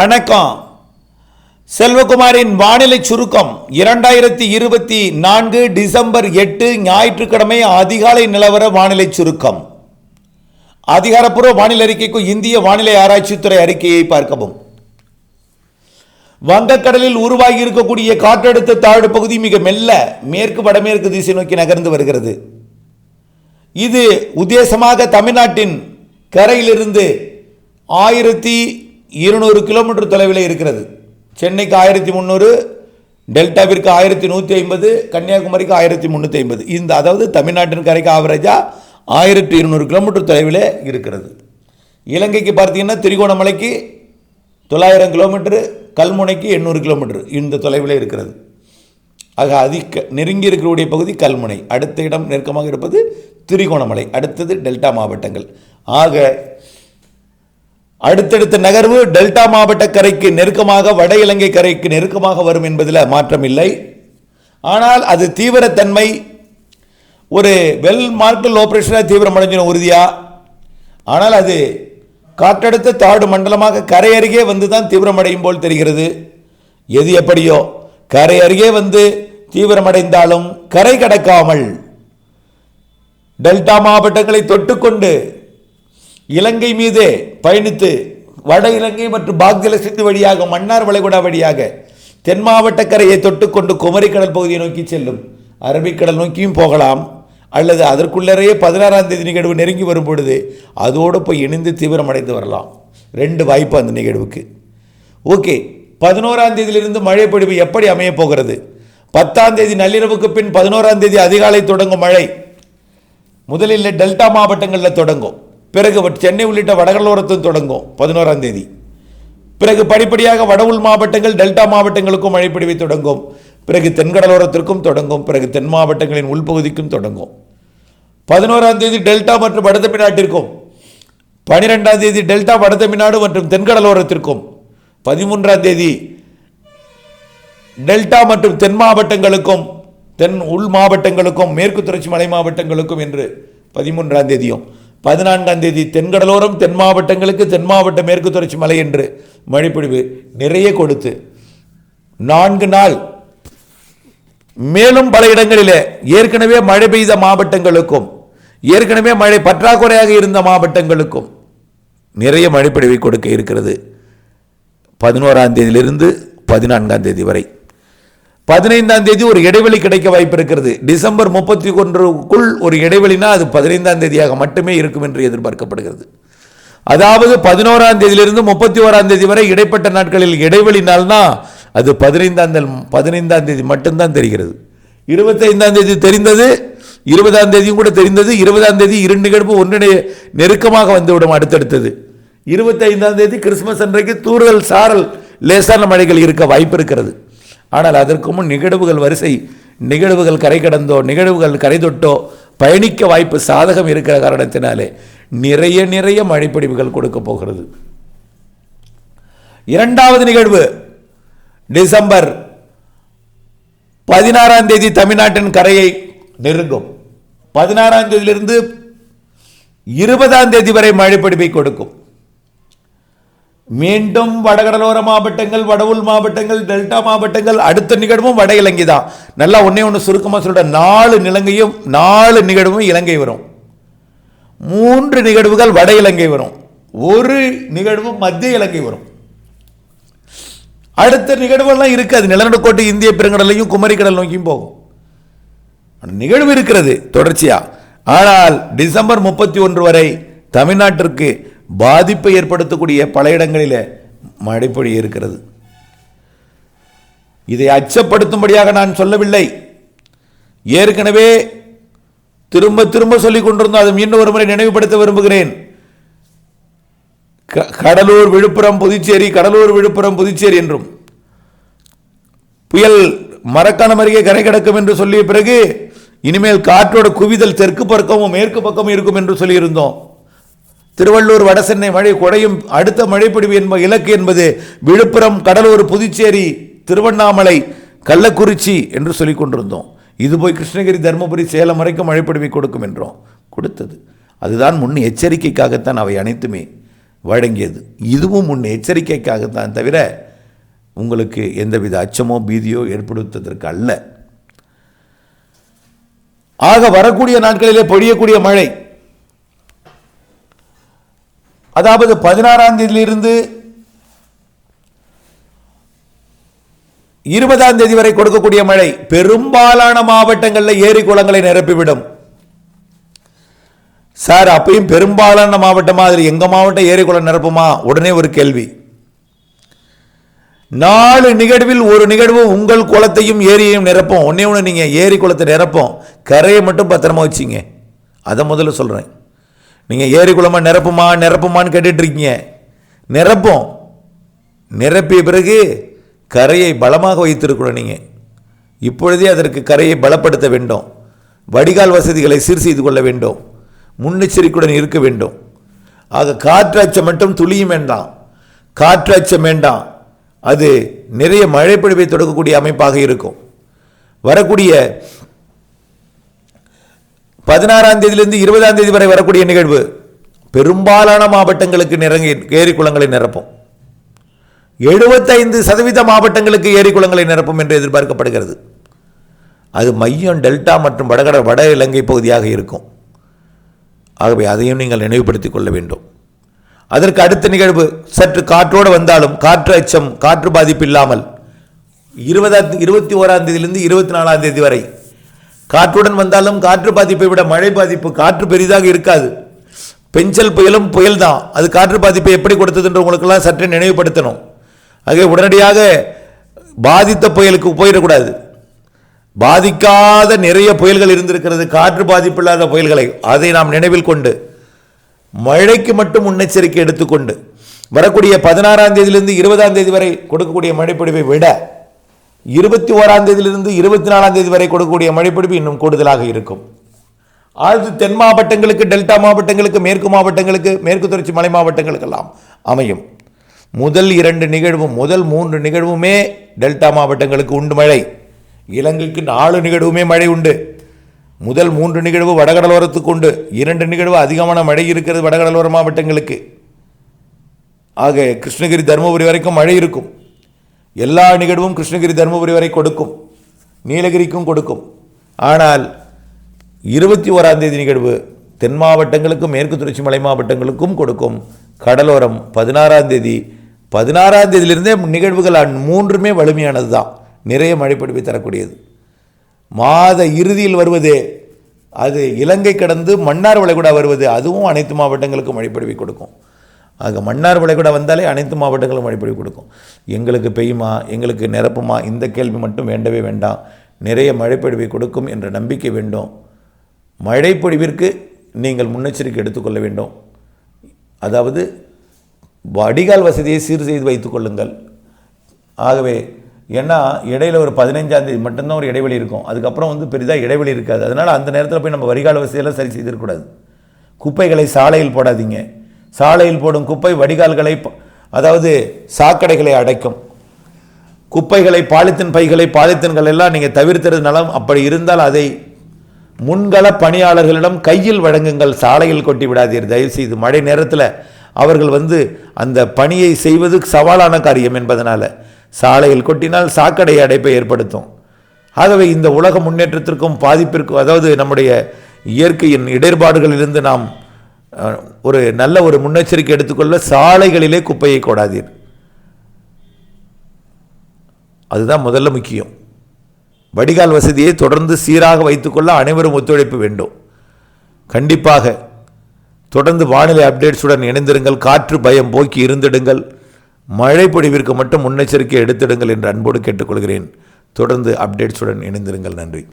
வணக்கம். செல்வகுமாரின் வானிலை சுருக்கம். இரண்டாயிரத்தி இருபத்தி நான்கு டிசம்பர் எட்டு ஞாயிற்றுக்கிழமை அதிகாலை நிலவர வானிலை சுருக்கம். அதிகாரப்பூர்வ வானிலை அறிக்கைக்கு இந்திய வானிலை ஆராய்ச்சித்துறை அறிக்கையை பார்க்கவும். வங்கக்கடலில் உருவாகி இருக்கக்கூடிய காற்றழுத்த தாழ்வு பகுதி மிக மெல்ல மேற்கு வடமேற்கு திசை நோக்கி நகர்ந்து வருகிறது. இது உத்தேசமாக தமிழ்நாட்டின் கரையிலிருந்து ஆயிரத்தி இருநூறு கிலோமீட்டர் தொலைவில் இருக்கிறது. சென்னைக்கு ஆயிரத்தி முந்நூறு டெல்டாவிற்கு ஆயிரத்தி நூற்றி ஐம்பது கன்னியாகுமரிக்கு ஆயிரத்தி முந்நூற்றி ஐம்பது. இந்த அதாவது தமிழ்நாட்டின் கரைக்கு ஆவரேஜாக ஆயிரத்தி இருநூறு கிலோமீட்டர் தொலைவில் இருக்கிறது. இலங்கைக்கு பார்த்தீங்கன்னா திரிகோணமலைக்கு தொள்ளாயிரம் கிலோமீட்டரு கல்முனைக்கு எண்ணூறு கிலோமீட்டர் இந்த தொலைவில் இருக்கிறது. ஆக அதிக நெருங்கி இருக்கக்கூடிய பகுதி கல்முனை. அடுத்த இடம் நெருக்கமாக இருப்பது திரிகோணமலை அடுத்தது டெல்டா மாவட்டங்கள். ஆக அடுத்தடுத்த நகர்வு டெல்டா மாவட்ட கரைக்கு நெருக்கமாக வட இலங்கை கரைக்கு நெருக்கமாக வரும் என்பதில் மாற்றமில்லை. ஆனால் அது தீவிரத்தன்மை ஒரு வெல் மார்க்கல் ஆப்ரேஷனாக தீவிரம் தீவிரமடைஞ்சிடும் உறுதியாக ஆனால் அது காற்றடுத்த தாடு மண்டலமாக கரை அருகே வந்து தான் தீவிரமடையும் போல் தெரிகிறது. எது எப்படியோ கரை அருகே வந்து தீவிரமடைந்தாலும் கரை கடக்காமல் டெல்டா மாவட்டங்களை தொட்டுக்கொண்டு இலங்கை மீது பயணித்து வட இலங்கை மற்றும் பாக்ஜலசித்து வழியாக மன்னார் வளைகுடா வழியாக தென் மாவட்ட கரையை தொட்டுக்கொண்டு குமரிக்கடல் பகுதியை நோக்கி செல்லும். அரபிக்கடல் நோக்கியும் போகலாம். அல்லது அதற்குள்ளரையே பதினாறாம் தேதி நிகழ்வு நெருங்கி வரும் பொழுது அதோடு போய் இணைந்து தீவிரமடைந்து வரலாம். ரெண்டு வாய்ப்பு அந்த நிகழ்வுக்கு. ஓகே பதினோராம் தேதியிலிருந்து மழை பொழிவு எப்படி அமையப் போகிறது? பத்தாம் தேதி நள்ளிரவுக்கு பின் பதினோராம் தேதி அதிகாலை தொடங்கும் மழை. முதலில் டெல்டா மாவட்டங்களில் தொடங்கும். பிறகு சென்னை உள்ளிட்ட வடகடலோரத்தில் தொடங்கும் பதினோராம் தேதி. பிறகு படிப்படியாக வட உள் மாவட்டங்கள் டெல்டா மாவட்டங்களுக்கும் மழைப்பிடிவை தொடங்கும். பிறகு தென்கடலோரத்திற்கும் தொடங்கும் பிறகு தென் மாவட்டங்களின் உள்பகுதிக்கும் தொடங்கும். பதினோராம் தேதி டெல்டா மற்றும் வட தமிழ்நாட்டிற்கும். பனிரெண்டாம் தேதி டெல்டா வட தமிழ்நாடு மற்றும் தென்கடலோரத்திற்கும். பதிமூன்றாம் தேதி டெல்டா மற்றும் தென் மாவட்டங்களுக்கும் தென் உள் மாவட்டங்களுக்கும் மேற்கு தொடர்ச்சி மலை மாவட்டங்களுக்கும் என்று பதிமூன்றாம் தேதியும் பதினான்காம் தேதி தென்கடலோரம் தென் மாவட்டங்களுக்கு தென் மாவட்ட மேற்கு தொடர்ச்சி மலை என்று மழைப்பொழிவு நிறைய கொடுத்து நான்கு நாள் மேலும் பல இடங்களிலே ஏற்கனவே மழை பெய்த மாவட்டங்களுக்கும் ஏற்கனவே மழை பற்றாக்குறையாக இருந்த மாவட்டங்களுக்கும் நிறைய மழைப்பொழிவை கொடுக்க இருக்கிறது. பதினோராம் தேதியிலிருந்து பதினான்காம் தேதி வரை. பதினைந்தாம் தேதி ஒரு இடைவெளி கிடைக்க வாய்ப்பு இருக்கிறது. டிசம்பர் முப்பத்தி ஒன்றுக்குள் ஒரு இடைவெளினா அது பதினைந்தாம் தேதியாக மட்டுமே இருக்கும் என்று எதிர்பார்க்கப்படுகிறது. அதாவது பதினோராம் தேதியிலிருந்து முப்பத்தி ஓராம் தேதி வரை இடைப்பட்ட நாட்களில் இடைவெளினால்னா அது பதினைந்தாம் தேதி பதினைந்தாம் தேதி மட்டும்தான் தெரிகிறது. இருபத்தைந்தாம் தேதி தெரிந்தது இருபதாம் தேதியும் கூட தெரிந்தது இருபதாம் தேதி இரண்டு நிகழ்வு ஒன்றிணைய நெருக்கமாக வந்துவிடும் அடுத்தடுத்தது. இருபத்தைந்தாம் தேதி கிறிஸ்மஸ் அன்றைக்கு தூறுதல் சாரல் லேசான மழைகள் இருக்க வாய்ப்பு இருக்கிறது. ஆனால் அதற்கு முன் நிகழ்வுகள் வரிசை நிகழ்வுகள் கரை கடந்தோ நிகழ்வுகள் கரை தொட்டோ பயணிக்க வாய்ப்பு சாதகம் இருக்கிற காரணத்தினாலே நிறைய நிறைய மழைப்பிடிவுகள் கொடுக்க போகிறது. இரண்டாவது நிகழ்வு டிசம்பர் பதினாறாம் தேதி தமிழ்நாட்டின் கரையை நெருங்கும். பதினாறாம் தேதியிலிருந்து இருபதாம் தேதி வரை மழைப்பிடிப்பை கொடுக்கும். மீண்டும் வடகடலோர மாவட்டங்கள் வட மாவட்டங்கள் டெல்டா மாவட்டங்கள் அடுத்த நிகழ்வும் வட இலங்கை தான். நல்லா ஒன்றே ஒன்று சுருக்கமாக சொல்கிற நாலு நிலங்கையும் நாலு நிகழ்வும் இலங்கை வரும். மூன்று நிகழ்வுகள் வட இலங்கை வரும். ஒரு நிகழ்வு மத்திய இலங்கை வரும். அடுத்த நிகழ்வெல்லாம் இருக்காது. நிலநடுக்கோட்டை இந்திய பெருங்கடலையும் குமரிக்கடல் நோக்கியும் போகும். நிகழ்வு இருக்கிறது தொடர்ச்சியாக ஆனால் டிசம்பர் முப்பத்தி ஒன்று வரை தமிழ்நாட்டிற்கு பாதிப்பை ஏற்படுத்தக்கூடிய பல இடங்களில் மழைப்பொழி இருக்கிறது. இதை அச்சப்படுத்தும்படியாக நான் சொல்லவில்லை. ஏற்கனவே திரும்ப திரும்ப சொல்லிக் கொண்டிருந்தோம் அதை மீண்டும் ஒரு முறை நினைவுபடுத்த விரும்புகிறேன். க- கடலூர் விழுப்புரம் புதுச்சேரி கடலூர் விழுப்புரம் புதுச்சேரி என்றும். புயல் மரக்காணம் அருகே கரை கிடக்கும் என்று சொல்லிய பிறகு இனிமேல் காற்றோட குவிதல் தெற்கு பக்கமும் மேற்கு பக்கமும் இருக்கும் என்று சொல்லியிருந்தோம். திருவள்ளூர் வடசென்னை மழை குறையும் அடுத்த மழைப்பிடிவு என்ப இலக்கு என்பது விழுப்புரம் கடலூர் புதுச்சேரி திருவண்ணாமலை கள்ளக்குறிச்சி என்று சொல்லி கொண்டிருந்தோம். இது போய் கிருஷ்ணகிரி தருமபுரி சேலம் வரைக்கும் மழைப்பிடிவை கொடுக்கும் என்றோம். கொடுத்தது. அதுதான் முன் எச்சரிக்கைக்காகத்தான் அவை அனைத்துமே வழங்கியது. இதுவும் முன் எச்சரிக்கைக்காகத்தான் தவிர உங்களுக்கு எந்தவித அச்சமோ பீதியோ ஏற்படுத்துவதற்கு அல்ல. ஆக வரக்கூடிய நாட்களிலே பொழியக்கூடிய மழை அதாவது பதினாறாம் தேதியிலிருந்து இருபதாம் தேதி வரை கொடுக்கக்கூடிய மழை பெரும்பாலான மாவட்டங்களில் ஏரி குளங்களை நிரப்பிவிடும். சார் அப்பயும் பெரும்பாலான மாவட்டம் மாதிரி எங்க மாவட்டம் ஏரி குளம் நிரப்புமா? உடனே ஒரு கேள்வி. நாலு நிகழ்வில் ஒரு நிகழ்வு உங்கள் குளத்தையும் ஏரியையும் நிரப்போம். ஒன்னே ஒன்று நீங்கள் ஏரி குளத்தை நிரப்போம். கரையை மட்டும் பத்திரமா வச்சிங்க. அதை முதல்ல சொல்கிறேன் நீங்கள் ஏரி குளமா நிரப்புமா நிரப்புமான்னு கேட்டுட்ருக்கீங்க. நிரப்போம். நிரப்பிய பிறகு கரையை பலமாக வைத்திருக்கணும் நீங்கள் இப்பொழுதே அதற்கு கரையை பலப்படுத்த வேண்டும். வடிகால் வசதிகளை சீர் செய்து கொள்ள வேண்டும். முன்னெச்சரிக்கையுடன் இருக்க வேண்டும். ஆக காற்றாச்சம் மட்டும் துளியும் வேண்டாம். காற்றாச்சம் வேண்டாம். அது நிறைய மழை பொழிவை தொடக்கக்கூடிய அமைப்பாக இருக்கும். வரக்கூடிய பதினாறாம் தேதியிலிருந்து இருபதாம் தேதி வரை வரக்கூடிய நிகழ்வு. பெரும்பாலான மாவட்டங்களுக்கு நிறங்கி ஏரி குளங்களை நிரப்பும். எழுபத்தைந்து சதவீத மாவட்டங்களுக்கு ஏரி குளங்களை நிரப்பும் என்று எதிர்பார்க்கப்படுகிறது. அது மையம் டெல்டா மற்றும் வடகட வட இலங்கை பகுதியாக இருக்கும். ஆகவே அதையும் நீங்கள் நினைவுபடுத்திக் கொள்ள வேண்டும். அதற்கு அடுத்த நிகழ்வு சற்று காற்றோடு வந்தாலும் காற்று அச்சம் காற்று பாதிப்பு இல்லாமல் இருபதாம் இருபத்தி ஓராம் தேதியிலிருந்து இருபத்தி நாலாம் தேதி வரை காற்றுடன் வந்தாலும் காற்று பாதிப்பை விட மழை பாதிப்பு காற்று பெரிதாக இருக்காது. பெஞ்சல் புயலும் புயல் தான் அது காற்று பாதிப்பை எப்படி கொடுத்ததுன்ற உங்களுக்கெல்லாம் சற்றே நினைவுபடுத்தணும். ஆகவே உடனடியாக பாதித்த புயலுக்கு போயிடக்கூடாது. பாதிக்காத நிறைய புயல்கள் இருந்திருக்கிறது. காற்று பாதிப்பில்லாத புயல்களை. அதை நாம் நினைவில் கொண்டு மழைக்கு மட்டும் முன்னெச்சரிக்கை எடுத்துக்கொண்டு வரக்கூடிய பதினாறாம் தேதியிலிருந்து இருபதாம் தேதி வரை கொடுக்கக்கூடிய மழைப்பொழிவை விட இருபத்தி ஓராம் தேதியிலிருந்து இருபத்தி நாலாம் தேதி வரை கொடுக்கக்கூடிய மழைப்பிடிப்பு இன்னும் கூடுதலாக இருக்கும். அது தென் மாவட்டங்களுக்கு டெல்டா மாவட்டங்களுக்கு மேற்கு மாவட்டங்களுக்கு மேற்கு தொடர்ச்சி மலை மாவட்டங்களுக்கெல்லாம் அமையும். முதல் இரண்டு நிகழ்வும் முதல் மூன்று நிகழ்வுமே டெல்டா மாவட்டங்களுக்கு உண்டு மழை. இலங்கைக்கு நாலு நிகழ்வுமே மழை உண்டு. முதல் மூன்று நிகழ்வு வடகடலோரத்துக்கு உண்டு. இரண்டு நிகழ்வு அதிகமான மழை இருக்கிறது வடகடலோர மாவட்டங்களுக்கு. ஆக கிருஷ்ணகிரி தருமபுரி வரைக்கும் மழை இருக்கும். எல்லா நிகழ்வும் கிருஷ்ணகிரி தருமபுரி வரை கொடுக்கும். நீலகிரிக்கும் கொடுக்கும். ஆனால் இருபத்தி ஓராம் தேதி நிகழ்வு தென் மாவட்டங்களுக்கும் மேற்கு தொடர்ச்சி மலை மாவட்டங்களுக்கும் கொடுக்கும். கடலோரம் பதினாறாம் தேதி. பதினாறாம் தேதியிலிருந்தே நிகழ்வுகள் அந் மூன்றுமே வலிமையானது தான் நிறைய மழைப்பிடிப்பை தரக்கூடியது. மாத இறுதியில் வருவது அது இலங்கை கடந்து மன்னார் வளைகுடா வருவது அதுவும் அனைத்து மாவட்டங்களுக்கும் மழைப்பொழிவை கொடுக்கும். ஆக மன்னார் வளைகுடா வந்தாலே அனைத்து மாவட்டங்களும் மழைப்பொழிவு கொடுக்கும். எங்களுக்கு பெய்யுமா எங்களுக்கு நிரப்புமா இந்த கேள்வி மட்டும் வேண்டவே வேண்டாம். நிறைய மழைப்பொழிவை கொடுக்கும் என்ற நம்பிக்கை வேண்டும். மழைப்பொழிவிற்கு நீங்கள் முன்னெச்சரிக்கை எடுத்துக்கொள்ள வேண்டும். அதாவது வடிகால் வசதியை சீர் செய்து வைத்துக் கொள்ளுங்கள். ஆகவே ஏன்னா இடையில ஒரு பதினைஞ்சாந்தேதி மட்டும்தான் ஒரு இடைவெளி இருக்கும். அதுக்கப்புறம் வந்து பெரிதாக இடைவெளி இருக்காது. அதனால் அந்த நேரத்தில் போய் நம்ம வரிகால வசதியெல்லாம் சரி செய்திருக்கக்கூடாது குப்பைகளை சாலையில் போடாதீங்க. சாலையில் போடும் குப்பை வடிகால்களை அதாவது சாக்கடைகளை அடைக்கும். குப்பைகளை பாலித்தீன் பைகளை பாலித்தீன்கள் எல்லாம் நீங்கள் தவிர்த்தது நலம் அப்படி இருந்தால் அதை முன்கள பணியாளர்களிடம் கையில் வழங்குங்கள் சாலையில் கொட்டி விடாதீர். தயவுசெய்து மழை நேரத்தில் அவர்கள் வந்து அந்த பணியை செய்வது சவாலான காரியம் என்பதனால் சாலையில் கொட்டினால் சாக்கடை அடைப்பை ஏற்படுத்தும். ஆகவே இந்த உலக முன்னேற்றத்திற்கும் பாதிப்பிற்கும் அதாவது நம்முடைய இயற்கையின் இடர்பாடுகளிலிருந்து நாம் ஒரு நல்ல ஒரு முன்னெச்சரிக்கை எடுத்துக்கொள்ள சாலைகளிலே குப்பையை கொடாதீர். அதுதான் முதல்ல முக்கியம். வடிகால் வசதியை தொடர்ந்து சீராக வைத்துக்கொள்ள அனைவரும் ஒத்துழைப்பு வேண்டும். கண்டிப்பாக தொடர்ந்து வானிலை அப்டேட்ஸுடன் இணைந்திருங்கள். காற்று பயம் போக்கி இருந்திடுங்கள். மழை பொழிவிற்கு மட்டும் முன்னெச்சரிக்கை எடுத்திடுங்கள் என்று அன்போடு கேட்டுக்கொள்கிறேன். தொடர்ந்து அப்டேட்ஸுடன் இணைந்திருங்கள். நன்றி.